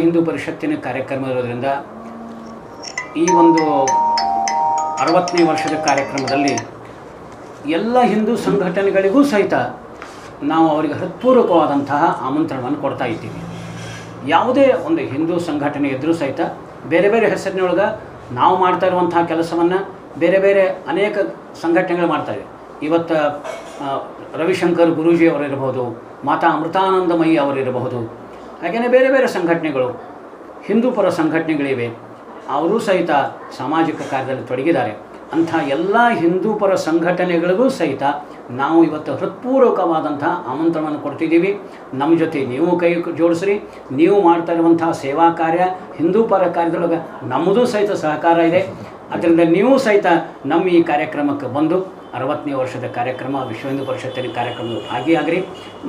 ಹಿಂದೂ ಪರಿಷತ್ತಿನ ಕಾರ್ಯಕ್ರಮ ಇರೋದರಿಂದ ಈ ಒಂದು ಅರವತ್ತನೇ ವರ್ಷದ ಕಾರ್ಯಕ್ರಮದಲ್ಲಿ ಎಲ್ಲ ಹಿಂದೂ ಸಂಘಟನೆಗಳಿಗೂ ಸಹಿತ ನಾವು ಅವರಿಗೆ ಹೃತ್ಪೂರ್ವಕವಾದಂತಹ ಆಮಂತ್ರಣವನ್ನು ಕೊಡ್ತಾ ಇದ್ದೀವಿ. ಯಾವುದೇ ಒಂದು ಹಿಂದೂ ಸಂಘಟನೆ ಇದ್ದರೂ ಸಹಿತ ಬೇರೆ ಬೇರೆ ಹೆಸರಿನೊಳಗೆ ನಾವು ಮಾಡ್ತಾ ಇರುವಂತಹ ಕೆಲಸವನ್ನು ಬೇರೆ ಬೇರೆ ಅನೇಕ ಸಂಘಟನೆಗಳು ಮಾಡ್ತಾಯಿವೆ ಇವತ್ತು ರವಿಶಂಕರ್ ಗುರೂಜಿ ಅವರಿರಬಹುದು ಮಾತಾ ಅಮೃತಾನಂದಮಯಿ ಅವರಿರಬಹುದು ಹಾಗೆಯೇ ಬೇರೆ ಬೇರೆ ಸಂಘಟನೆಗಳು ಹಿಂದೂಪರ ಸಂಘಟನೆಗಳಿವೆ, ಅವರೂ ಸಹಿತ ಸಾಮಾಜಿಕ ಕಾರ್ಯದಲ್ಲಿ ತೊಡಗಿದ್ದಾರೆ. ಅಂಥ ಎಲ್ಲ ಹಿಂದೂಪರ ಸಂಘಟನೆಗಳಿಗೂ ಸಹಿತ ನಾವು ಇವತ್ತು ಹೃತ್ಪೂರ್ವಕವಾದಂಥ ಆಮಂತ್ರಣವನ್ನು ಕೊಡ್ತಿದ್ದೀವಿ. ನಮ್ಮ ಜೊತೆ ನೀವು ಕೈ ಜೋಡಿಸ್ರಿ. ನೀವು ಮಾಡ್ತಾ ಇರುವಂಥ ಸೇವಾ ಕಾರ್ಯ ಹಿಂದೂಪರ ಕಾರ್ಯದೊಳಗೆ ನಮ್ಮದೂ ಸಹಿತ ಸಹಕಾರ ಇದೆ. ಅದರಿಂದ ನೀವು ಸಹಿತ ನಮ್ಮ ಈ ಕಾರ್ಯಕ್ರಮಕ್ಕೆ ಬಂದು ಅರವತ್ತನೇ ವರ್ಷದ ಕಾರ್ಯಕ್ರಮ ವಿಶ್ವ ಹಿಂದೂ ಪರಿಷತ್ತಿನ ಕಾರ್ಯಕ್ರಮದಲ್ಲಿ ಭಾಗಿಯಾಗ್ರಿ.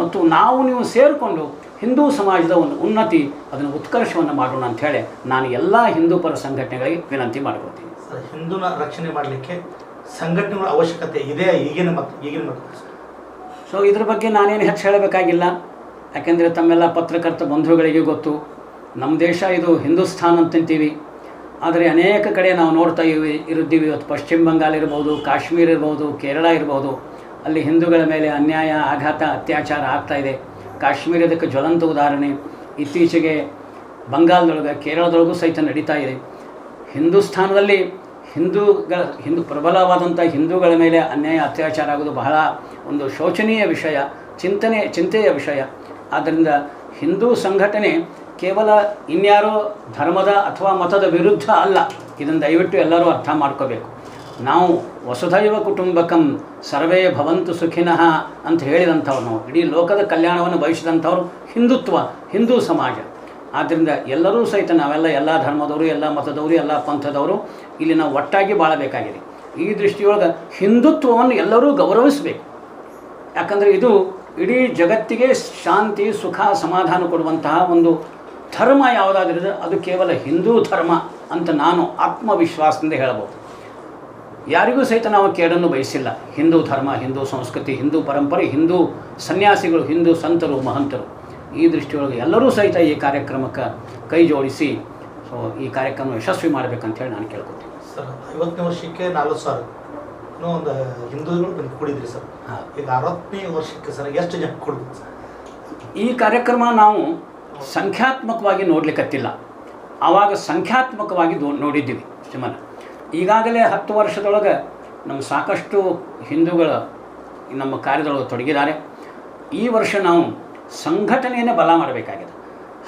ಮತ್ತು ನಾವು ನೀವು ಸೇರಿಕೊಂಡು ಹಿಂದೂ ಸಮಾಜದ ಒಂದು ಉನ್ನತಿ ಅದನ್ನು ಉತ್ಕರ್ಷವನ್ನು ಮಾಡೋಣ ಅಂತ ಹೇಳಿ ನಾನು ಎಲ್ಲ ಹಿಂದೂ ಪರ ಸಂಘಟನೆಗಳಿಗೆ ವಿನಂತಿ ಮಾಡ್ಕೊಳ್ತೀನಿ. ಹಿಂದೂನ ರಕ್ಷಣೆ ಮಾಡಲಿಕ್ಕೆ ಸಂಘಟನೆಗಳ ಅವಶ್ಯಕತೆ ಇದೆ ಈಗಿನ ಮತ್ತು ಈಗಿನ ಮತ್ತು ಸೊ ಇದ್ರ ಬಗ್ಗೆ ನಾನೇನು ಹೆಚ್ಚು ಹೇಳಬೇಕಾಗಿಲ್ಲ. ಯಾಕೆಂದರೆ ತಮ್ಮೆಲ್ಲ ಪತ್ರಕರ್ತ ಬಂಧುಗಳಿಗೆ ಗೊತ್ತು. ನಮ್ಮ ದೇಶ ಇದು ಹಿಂದೂಸ್ತಾನ್ ಅಂತಂತೀವಿ. ಆದರೆ ಅನೇಕ ಕಡೆ ನಾವು ನೋಡ್ತಾ ಇವಿ ಇರುತ್ತೀವಿ. ಇವತ್ತು ಪಶ್ಚಿಮ ಬಂಗಾಳ ಇರ್ಬೋದು, ಕಾಶ್ಮೀರ ಇರ್ಬೋದು, ಕೇರಳ ಇರ್ಬೋದು. ಅಲ್ಲಿ ಹಿಂದೂಗಳ ಮೇಲೆ ಅನ್ಯಾಯ, ಆಘಾತ, ಅತ್ಯಾಚಾರ ಆಗ್ತಾ ಇದೆ. ಕಾಶ್ಮೀರದಕ್ಕೆ ಜ್ವಲಂತ ಉದಾಹರಣೆ, ಇತ್ತೀಚೆಗೆ ಬಂಗಾಳದೊಳಗೆ, ಕೇರಳದೊಳಗೂ ಸಹಿತ ನಡೀತಾ ಇದೆ. ಹಿಂದೂಸ್ಥಾನದಲ್ಲಿ ಹಿಂದೂಗಳ ಹಿಂದೂ ಪ್ರಬಲವಾದಂಥ ಹಿಂದೂಗಳ ಮೇಲೆ ಅನ್ಯಾಯ, ಅತ್ಯಾಚಾರ ಆಗೋದು ಬಹಳ ಒಂದು ಶೋಚನೀಯ ವಿಷಯ, ಚಿಂತನೆ ಚಿಂತೆಯ ವಿಷಯ. ಆದ್ದರಿಂದ ಹಿಂದೂ ಸಂಘಟನೆ ಕೇವಲ ಇನ್ಯಾರೋ ಧರ್ಮದ ಅಥವಾ ಮತದ ವಿರುದ್ಧ ಅಲ್ಲ. ಇದನ್ನು ದಯವಿಟ್ಟು ಎಲ್ಲರೂ ಅರ್ಥ ಮಾಡ್ಕೋಬೇಕು. ನಾವು ವಸುಧೈವ ಕುಟುಂಬಕಂ ಸರ್ವೇ ಭವಂತು ಸುಖಿನಃ ಅಂತ ಹೇಳಿದಂಥವ್ರು ನಾವು. ಇಡೀ ಲೋಕದ ಕಲ್ಯಾಣವನ್ನು ಬಯಸಿದಂಥವ್ರು ಹಿಂದುತ್ವ, ಹಿಂದೂ ಸಮಾಜ. ಆದ್ದರಿಂದ ಎಲ್ಲರೂ ಸಹಿತ ನಾವೆಲ್ಲ ಎಲ್ಲ ಧರ್ಮದವರು, ಎಲ್ಲ ಮತದವರು, ಎಲ್ಲ ಪಂಥದವರು ಇಲ್ಲಿ ನಾವು ಒಟ್ಟಾಗಿ ಬಾಳಬೇಕಾಗಿದೆ. ಈ ದೃಷ್ಟಿಯೊಳಗೆ ಹಿಂದುತ್ವವನ್ನು ಎಲ್ಲರೂ ಗೌರವಿಸಬೇಕು. ಯಾಕಂದರೆ ಇದು ಇಡೀ ಜಗತ್ತಿಗೆ ಶಾಂತಿ, ಸುಖ, ಸಮಾಧಾನ ಕೊಡುವಂತಹ ಒಂದು ಧರ್ಮ ಯಾವುದಾದ್ರಿದೆ ಅದು ಕೇವಲ ಹಿಂದೂ ಧರ್ಮ ಅಂತ ನಾನು ಆತ್ಮವಿಶ್ವಾಸದಿಂದ ಹೇಳಬಹುದು ಯಾರಿಗೂ ಸಹಿತ ನಾವು ಕೇಡನ್ನು ಬಯಸಿಲ್ಲ. ಹಿಂದೂ ಧರ್ಮ ಹಿಂದೂ ಸಂಸ್ಕೃತಿ ಹಿಂದೂ ಪರಂಪರೆ ಹಿಂದೂ ಸನ್ಯಾಸಿಗಳು ಹಿಂದೂ ಸಂತರು ಮಹಂತರು. ಈ ದೃಷ್ಟಿಯೊಳಗೆ ಎಲ್ಲರೂ ಸಹಿತ ಈ ಕಾರ್ಯಕ್ರಮಕ್ಕೆ ಕೈ ಜೋಡಿಸಿ ಸೊ ಈ ಕಾರ್ಯಕ್ರಮ ಯಶಸ್ವಿ ಮಾಡಬೇಕಂತೇಳಿ ನಾನು ಕೇಳ್ಕೊತೀನಿ. ಸರ್ ಐವತ್ತನೇ ವರ್ಷಕ್ಕೆ ನಾಲ್ಕು ಸಾವಿರ. ಇನ್ನೂ ಒಂದು ಹಿಂದೂಗಳು ಬಂದು ಕೂಡಿದ್ರಿ ಸರ್. ಹಾಂ. ಈಗ ಅರವತ್ತನೇ ವರ್ಷಕ್ಕೆ ಸರ್ ಎಷ್ಟು ಜನ ಕೂಡಿದ್ರಿ ಸರ್? ಈ ಕಾರ್ಯಕ್ರಮ ನಾವು ಸಂಖ್ಯಾತ್ಮಕವಾಗಿ ನೋಡಲಿಕ್ಕತ್ತಿಲ್ಲ ಆವಾಗ ಸಂಖ್ಯಾತ್ಮಕವಾಗಿ ನೋಡಿದ್ದೀವಿ ಸುಮನ ಈಗಾಗಲೇ ಹತ್ತು ವರ್ಷದೊಳಗೆ ನಮ್ಮ ಸಾಕಷ್ಟು ಹಿಂದೂಗಳ ನಮ್ಮ ಕಾರ್ಯದೊಳಗೆ ತೊಡಗಿದ್ದಾರೆ. ಈ ವರ್ಷ ನಾವು ಸಂಘಟನೆಯನ್ನು ಬಲ ಮಾಡಬೇಕಾಗಿದೆ.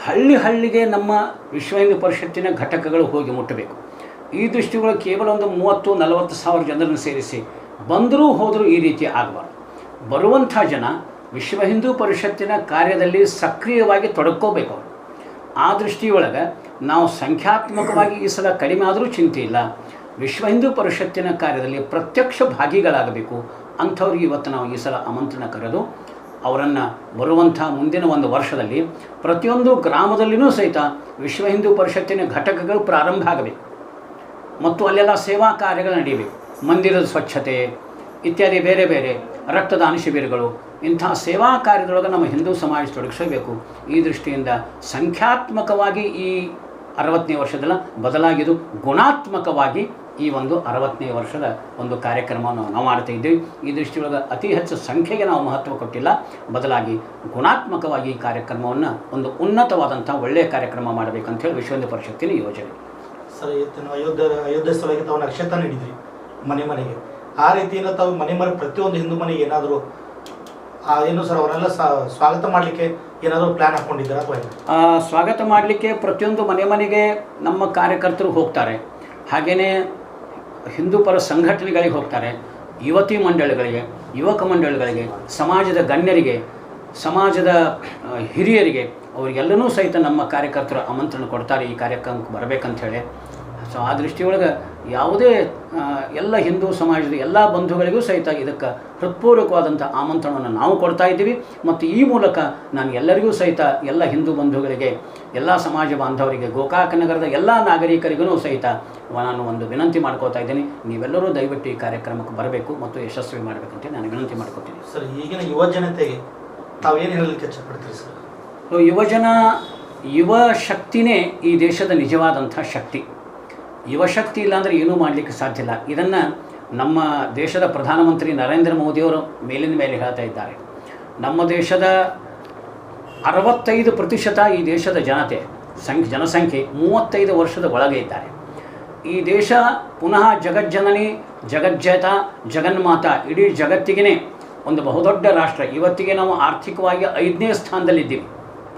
ಹಳ್ಳಿ ಹಳ್ಳಿಗೆ ನಮ್ಮ ವಿಶ್ವ ಹಿಂದೂ ಪರಿಷತ್ತಿನ ಘಟಕಗಳು ಹೋಗಿ ಮುಟ್ಟಬೇಕು. ಈ ದೃಷ್ಟಿಗಳು ಕೇವಲ ಒಂದು ಮೂವತ್ತು, ನಲವತ್ತು ಸಾವಿರ ಜನರನ್ನು ಸೇರಿಸಿ ಬಂದರೂ ಹೋದರೂ ಈ ರೀತಿ ಆಗಬಾರ್ದು. ಬರುವಂಥ ಜನ ವಿಶ್ವ ಹಿಂದೂ ಪರಿಷತ್ತಿನ ಕಾರ್ಯದಲ್ಲಿ ಸಕ್ರಿಯವಾಗಿ ತೊಡಕೋಬೇಕು ಅವರು. ಆ ದೃಷ್ಟಿಯೊಳಗೆ ನಾವು ಸಂಖ್ಯಾತ್ಮಕವಾಗಿ ಈ ಸಲ ಕಡಿಮೆ ಆದರೂ ಚಿಂತೆ ಇಲ್ಲ. ವಿಶ್ವ ಹಿಂದೂ ಪರಿಷತ್ತಿನ ಕಾರ್ಯದಲ್ಲಿ ಪ್ರತ್ಯಕ್ಷ ಭಾಗಿಗಳಾಗಬೇಕು ಅಂಥವ್ರಿಗೆ ಇವತ್ತು ನಾವು ಈ ಸಲ ಆಮಂತ್ರಣ ಕರೆದು ಅವರನ್ನು ಬರುವಂಥ ಮುಂದಿನ ಒಂದು ವರ್ಷದಲ್ಲಿ ಪ್ರತಿಯೊಂದು ಗ್ರಾಮದಲ್ಲಿಯೂ ಸಹಿತ ವಿಶ್ವ ಹಿಂದೂ ಪರಿಷತ್ತಿನ ಘಟಕಗಳು ಪ್ರಾರಂಭ ಆಗಬೇಕು. ಮತ್ತು ಅಲ್ಲೆಲ್ಲ ಸೇವಾ ಕಾರ್ಯಗಳು ನಡೆಯಬೇಕು. ಮಂದಿರದ ಸ್ವಚ್ಛತೆ, ಇತ್ಯಾದಿ ಬೇರೆ ಬೇರೆ ರಕ್ತದಾನ ಶಿಬಿರಗಳು, ಇಂಥ ಸೇವಾ ಕಾರ್ಯದೊಳಗೆ ನಮ್ಮ ಹಿಂದೂ ಸಮಾಜ ತೊಡಗಿಸಬೇಕು. ಈ ದೃಷ್ಟಿಯಿಂದ ಸಂಖ್ಯಾತ್ಮಕವಾಗಿ ಈ ಅರವತ್ತನೇ ವರ್ಷದಲ್ಲ ಬದಲಾಗಿದ್ದು ಗುಣಾತ್ಮಕವಾಗಿ ಈ ಒಂದು ಅರವತ್ತನೇ ವರ್ಷದ ಒಂದು ಕಾರ್ಯಕ್ರಮವನ್ನು ನಾವು ಮಾಡ್ತಾ ಇದ್ದೀವಿ. ಈ ದೃಷ್ಟಿಯೊಳಗೆ ಅತಿ ಹೆಚ್ಚು ಸಂಖ್ಯೆಗೆ ನಾವು ಮಹತ್ವ ಕೊಟ್ಟಿಲ್ಲ. ಬದಲಾಗಿ ಗುಣಾತ್ಮಕವಾಗಿ ಈ ಕಾರ್ಯಕ್ರಮವನ್ನು ಒಂದು ಉನ್ನತವಾದಂಥ ಒಳ್ಳೆಯ ಕಾರ್ಯಕ್ರಮ ಮಾಡಬೇಕಂತ ಹೇಳಿ ವಿಶ್ವ ಹಿಂದೂ ಪರಿಷತ್ತಿನ ಯೋಜನೆ. ಸರ್ ಅಯೋಧ್ಯೆ ಅಯೋಧ್ಯೆ ಸ್ಥಳಕ್ಕೆ ತಾವು ನಕ್ಷತ್ರ ನೀಡಿದ್ರಿ, ಮನೆ ಮನೆಗೆ. ಆ ರೀತಿಯಿಂದ ತಾವು ಮನೆ ಮನೆ ಪ್ರತಿಯೊಂದು ಹಿಂದೂ ಮನೆಗೆ ಏನಾದರೂ ಏನು ಸರ್ ಅವರೆಲ್ಲ ಸ್ವಾಗತ ಮಾಡಲಿಕ್ಕೆ ಏನಾದರೂ ಪ್ಲ್ಯಾನ್ ಹಾಕ್ಕೊಂಡಿದ್ದೀರಾ ಅಥವಾ ಸ್ವಾಗತ ಮಾಡಲಿಕ್ಕೆ ಪ್ರತಿಯೊಂದು ಮನೆ ಮನೆಗೆ ನಮ್ಮ ಕಾರ್ಯಕರ್ತರು ಹೋಗ್ತಾರೆ. ಹಾಗೆಯೇ ಹಿಂದೂ ಪರ ಸಂಘಟನೆಗಳಿಗೆ ಹೋಗ್ತಾರೆ, ಯುವತಿ ಮಂಡಳಿಗಳಿಗೆ, ಯುವಕ ಮಂಡಳಿಗಳಿಗೆ, ಸಮಾಜದ ಗಣ್ಯರಿಗೆ, ಸಮಾಜದ ಹಿರಿಯರಿಗೆ, ಅವರಿಗೆಲ್ಲನೂ ಸಹಿತ ನಮ್ಮ ಕಾರ್ಯಕರ್ತರು ಆಮಂತ್ರಣ ಕೊಡ್ತಾರೆ ಈ ಕಾರ್ಯಕ್ರಮಕ್ಕೆ ಬರಬೇಕಂತ ಹೇಳಿ. ಸೊ ಆ ದೃಷ್ಟಿಯೊಳಗೆ ಯಾವುದೇ ಎಲ್ಲ ಹಿಂದೂ ಸಮಾಜದ ಎಲ್ಲ ಬಂಧುಗಳಿಗೂ ಸಹಿತ ಇದಕ್ಕೆ ಹೃತ್ಪೂರ್ವಕವಾದಂಥ ಆಮಂತ್ರಣವನ್ನು ನಾವು ಕೊಡ್ತಾ ಇದ್ದೀವಿ. ಮತ್ತು ಈ ಮೂಲಕ ನಾನು ಎಲ್ಲರಿಗೂ ಸಹಿತ ಎಲ್ಲ ಹಿಂದೂ ಬಂಧುಗಳಿಗೆ ಎಲ್ಲ ಸಮಾಜ ಬಾಂಧವರಿಗೆ ಗೋಕಾಕ ನಗರದ ಎಲ್ಲ ನಾಗರಿಕರಿಗೂ ಸಹಿತ ನಾನು ಒಂದು ವಿನಂತಿ ಮಾಡ್ಕೋತಾ ಇದ್ದೀನಿ. ನೀವೆಲ್ಲರೂ ದಯವಿಟ್ಟು ಈ ಕಾರ್ಯಕ್ರಮಕ್ಕೆ ಬರಬೇಕು ಮತ್ತು ಯಶಸ್ವಿ ಮಾಡಬೇಕಂತ ನಾನು ವಿನಂತಿ ಮಾಡ್ಕೋತೀನಿ ಸರ್ ಈಗಿನ ಯುವ ಜನತೆಗೆ ತಾವು ಏನು ಹೇಳಲಿಕ್ಕೆ ಇಷ್ಟಪಡ್ತೀರಿ ಸರ್? ಸೊ ಯುವಜನ ಯುವ ಶಕ್ತಿನೇ ಈ ದೇಶದ ನಿಜವಾದಂಥ ಶಕ್ತಿ. ಯುವ ಶಕ್ತಿ ಇಲ್ಲಾಂದರೆ ಏನೂ ಮಾಡಲಿಕ್ಕೆ ಸಾಧ್ಯ ಇಲ್ಲ. ಇದನ್ನು ನಮ್ಮ ದೇಶದ ಪ್ರಧಾನಮಂತ್ರಿ ನರೇಂದ್ರ ಮೋದಿಯವರು ಮೇಲಿನ ಮೇಲೆ ಹೇಳ್ತಾ ಇದ್ದಾರೆ. ನಮ್ಮ ದೇಶದ ಅರವತ್ತೈದು ಪ್ರತಿಶತ ಈ ದೇಶದ ಜನತೆ, ಸಂಖ್ಯೆ, ಜನಸಂಖ್ಯೆ ಮೂವತ್ತೈದು ವರ್ಷದ ಒಳಗೆ ಇದ್ದಾರೆ. ಈ ದೇಶ ಪುನಃ ಜಗಜ್ಜನನಿ, ಜಗಜ್ಜತ, ಜಗನ್ಮಾತ, ಇಡೀ ಜಗತ್ತಿಗೇ ಒಂದು ಬಹುದೊಡ್ಡ ರಾಷ್ಟ್ರ. ಇವತ್ತಿಗೆ ನಾವು ಆರ್ಥಿಕವಾಗಿ ಐದನೇ ಸ್ಥಾನದಲ್ಲಿದ್ದೀವಿ.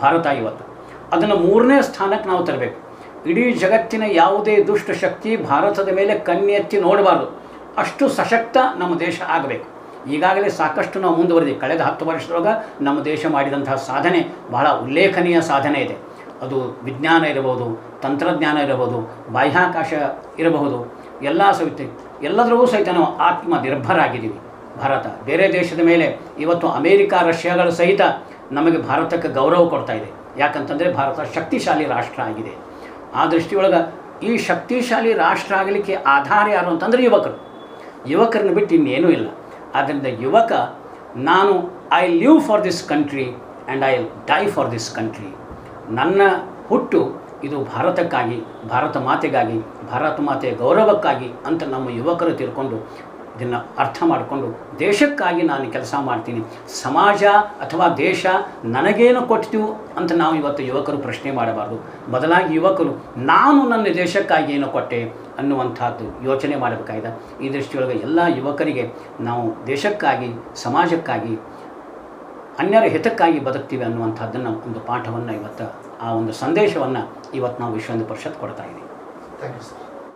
ಭಾರತ ಇವತ್ತು. ಅದನ್ನು ಮೂರನೇ ಸ್ಥಾನಕ್ಕೆ ನಾವು ತರಬೇಕು. ಇಡೀ ಜಗತ್ತಿನ ಯಾವುದೇ ದುಷ್ಟ ಶಕ್ತಿ ಭಾರತದ ಮೇಲೆ ಕಣ್ಣೆತ್ತಿ ನೋಡಬಾರ್ದು. ಅಷ್ಟು ಸಶಕ್ತ ನಮ್ಮ ದೇಶ ಆಗಬೇಕು. ಈಗಾಗಲೇ ಸಾಕಷ್ಟು ನಾವು ಮುಂದುವರೆದಿ ಕಳೆದ ಹತ್ತು ವರ್ಷದೊಳಗೆ ನಮ್ಮ ದೇಶ ಮಾಡಿದಂತಹ ಸಾಧನೆ ಬಹಳ ಉಲ್ಲೇಖನೀಯ ಸಾಧನೆ ಇದೆ. ಅದು ವಿಜ್ಞಾನ ಇರಬಹುದು, ತಂತ್ರಜ್ಞಾನ ಇರಬಹುದು, ಬಾಹ್ಯಾಕಾಶ ಇರಬಹುದು, ಎಲ್ಲ ಸಹಿತ ಎಲ್ಲದರಲ್ಲೂ ಸಹಿತ ನಾವು ಆತ್ಮ ನಿರ್ಭರಾಗಿದ್ದೀವಿ ಭಾರತ ಬೇರೆ ದೇಶದ ಮೇಲೆ ಇವತ್ತು ಅಮೇರಿಕಾ, ರಷ್ಯಾಗಳು ಸಹಿತ ನಮಗೆ ಭಾರತಕ್ಕೆ ಗೌರವ ಕೊಡ್ತಾ ಇದೆ. ಯಾಕಂತಂದರೆ ಭಾರತ ಶಕ್ತಿಶಾಲಿ ರಾಷ್ಟ್ರ ಆಗಿದೆ. ಆ ದೃಷ್ಟಿಯೊಳಗೆ ಈ ಶಕ್ತಿಶಾಲಿ ರಾಷ್ಟ್ರ ಆಗಲಿಕ್ಕೆ ಆಧಾರ ಯಾರು ಅಂತಂದರೆ ಯುವಕರು. ಯುವಕರನ್ನು ಬಿಟ್ಟು ಇನ್ನೇನೂ ಇಲ್ಲ. ಆದ್ದರಿಂದ ಯುವಕ, ನಾನು I live for this country and I die for this country ನನ್ನ ಹುಟ್ಟು ಇದು ಭಾರತಕ್ಕಾಗಿ, ಭಾರತ ಮಾತೆಗಾಗಿ, ಭಾರತ ಮಾತೆಯ ಗೌರವಕ್ಕಾಗಿ ಅಂತ ನಮ್ಮ ಯುವಕರು ತಿಳ್ಕೊಂಡು ಇದನ್ನು ಅರ್ಥ ಮಾಡಿಕೊಂಡು ದೇಶಕ್ಕಾಗಿ ನಾನು ಕೆಲಸ ಮಾಡ್ತೀನಿ. ಸಮಾಜ ಅಥವಾ ದೇಶ ನನಗೇನು ಕೊಟ್ಟಿತು ಅಂತ ನಾವು ಇವತ್ತು ಯುವಕರು ಪ್ರಶ್ನೆ ಮಾಡಬಾರ್ದು. ಬದಲಾಗಿ ಯುವಕರು, ನಾನು ನನ್ನ ದೇಶಕ್ಕಾಗಿ ಏನು ಕೊಟ್ಟೆ ಅನ್ನುವಂಥದ್ದು ಯೋಚನೆ ಮಾಡಬೇಕಾಗಿದೆ. ಈ ದೃಷ್ಟಿಯೊಳಗೆ ಎಲ್ಲ ಯುವಕರಿಗೆ ನಾವು ದೇಶಕ್ಕಾಗಿ, ಸಮಾಜಕ್ಕಾಗಿ, ಅನ್ಯರ ಹಿತಕ್ಕಾಗಿ ಬದುಕ್ತೀವಿ ಅನ್ನುವಂಥದ್ದನ್ನು ಒಂದು ಪಾಠವನ್ನು ಇವತ್ತು, ಆ ಒಂದು ಸಂದೇಶವನ್ನು ಇವತ್ತು ನಾವು ವಿಶ್ವ ಪರಿಷತ್ ಕೊಡ್ತಾ ಇದ್ದೀವಿ. Thank you sir